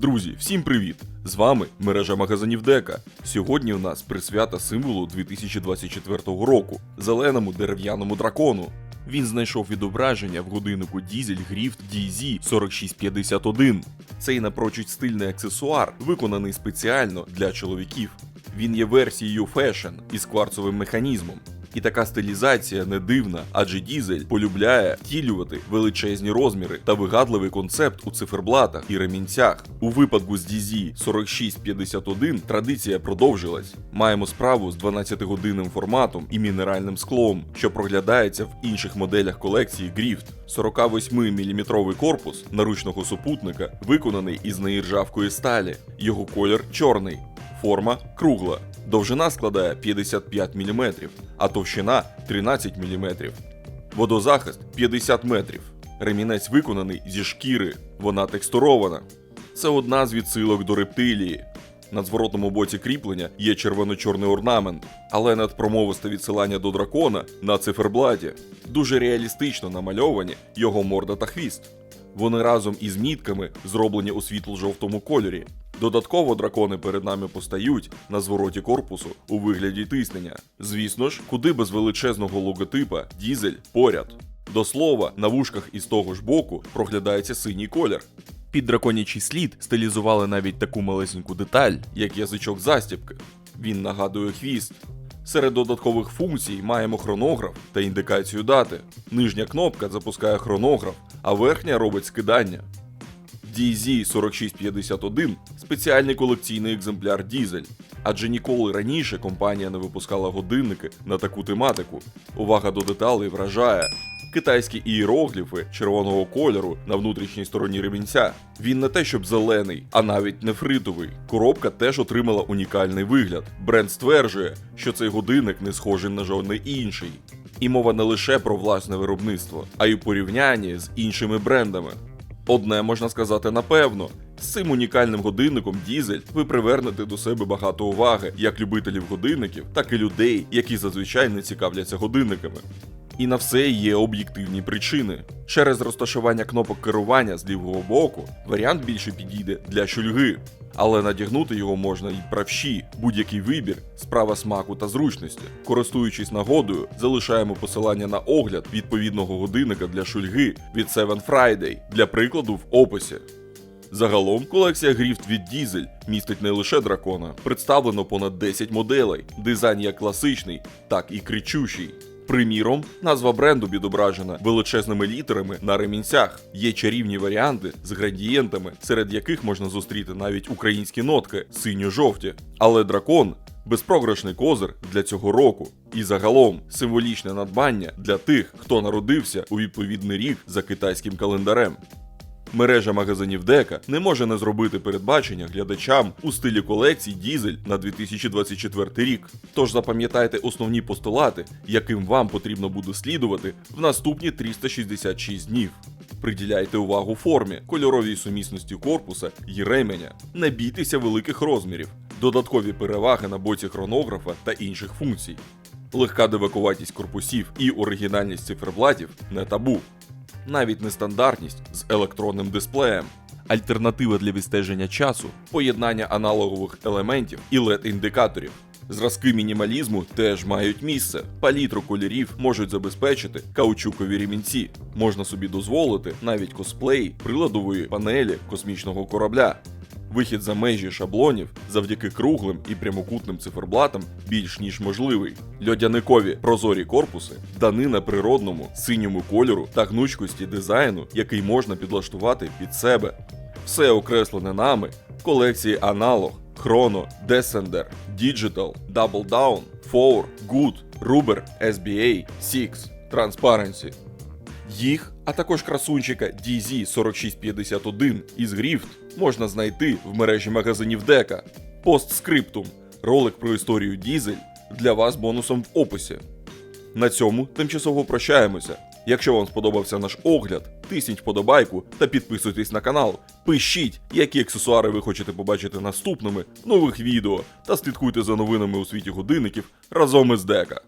Друзі, всім привіт! З вами мережа магазинів Дека. Сьогодні у нас присвята символу 2024 року зеленому дерев'яному дракону. Він знайшов відображення в годиннику Дізель Гріфт DZ 4651. Цей напрочуд стильний аксесуар виконаний спеціально для чоловіків. Він є версією фешн із кварцовим механізмом. І така стилізація не дивна, адже дізель полюбляє втілювати величезні розміри та вигадливий концепт у циферблатах і ремінцях. У випадку з DZ 4651 традиція продовжилась. Маємо справу з 12-годинним форматом і мінеральним склом, що проглядається в інших моделях колекції Гріфт. 48-мм корпус наручного супутника виконаний із неіржавкої сталі. Його колір чорний, форма кругла. Довжина складає 55 мм, а товщина 13 мм. Водозахист 50 метрів. Ремінець виконаний зі шкіри, вона текстурована. Це одна з відсилок до рептилії. На зворотному боці кріплення є червоно-чорний орнамент, але надпромовисте відсилання до дракона на циферблаті. Дуже реалістично намальовані його морда та хвіст. Вони разом із мітками зроблені у світло-жовтому кольорі. Додатково дракони перед нами постають на звороті корпусу у вигляді тиснення. Звісно ж, куди без величезного логотипа дізель поряд. До слова, на вушках із того ж боку проглядається синій колір. Під драконячий слід стилізували навіть таку малесеньку деталь, як язичок застібки. Він нагадує хвіст. Серед додаткових функцій маємо хронограф та індикацію дати. Нижня кнопка запускає хронограф, а верхня робить скидання. DZ4651 спеціальний колекційний екземпляр дізель, адже ніколи раніше компанія не випускала годинники на таку тематику. Увага до деталей вражає. Китайські ієрогліфи червоного кольору на внутрішній стороні ремінця. Він не те, щоб зелений, а навіть нефритовий. Коробка теж отримала унікальний вигляд. Бренд стверджує, що цей годинник не схожий на жодний інший. І мова не лише про власне виробництво, а й у порівнянні з іншими брендами. Одне можна сказати напевно. З цим унікальним годинником дізель ви привернете до себе багато уваги як любителів годинників, так і людей, які зазвичай не цікавляться годинниками. І на все є об'єктивні причини. Через розташування кнопок керування з лівого боку варіант більше підійде для шульги, але надягнути його можна і правші, будь-який вибір, справа смаку та зручності. Користуючись нагодою, залишаємо посилання на огляд відповідного годинника для шульги від 7 Friday для прикладу в описі. Загалом колекція гріфт від Дізель містить не лише дракона, представлено понад 10 моделей, дизайн як класичний, так і кричущий. Приміром, назва бренду відображена величезними літерами на ремінцях. Є чарівні варіанти з градієнтами, серед яких можна зустріти навіть українські нотки синьо-жовті. Але дракон безпрограшний козир для цього року. І загалом символічне надбання для тих, хто народився у відповідний рік за китайським календарем. Мережа магазинів Дека не може не зробити передбачення глядачам у стилі колекцій Дізель на 2024 рік. Тож запам'ятайте основні постулати, яким вам потрібно буде слідувати в наступні 366 днів. Приділяйте увагу формі, кольоровій сумісності корпуса і ременя. Не бійтеся великих розмірів, додаткові переваги на боці хронографа та інших функцій. Легка девакуватість корпусів і оригінальність циферблатів не табу навіть нестандартність з електронним дисплеєм. Альтернатива для відстеження часу, поєднання аналогових елементів і LED-індикаторів. Зразки мінімалізму теж мають місце. Палітру кольорів можуть забезпечити каучукові ремінці. Можна собі дозволити навіть косплей приладової панелі космічного корабля. Вихід за межі шаблонів завдяки круглим і прямокутним циферблатам більш ніж можливий. Льодяникові прозорі корпуси данина природному синьому кольору та гнучкості дизайну, який можна підлаштувати під себе. Все окреслене нами в колекції аналог, Chrono, Descender, Digital, Double Down, Four, Good, Ruber, SBA, Six, Transparency. Їх, а також красунчика DZ4651 із Гріфт можна знайти в мережі магазинів Дека. Постскриптум. Ролик про історію Дізель для вас бонусом в описі. На цьому тимчасово прощаємося. Якщо вам сподобався наш огляд, тисніть вподобайку та підписуйтесь на канал. Пишіть, які аксесуари ви хочете побачити наступними в нових відео та слідкуйте за новинами у світі годинників разом із Дека.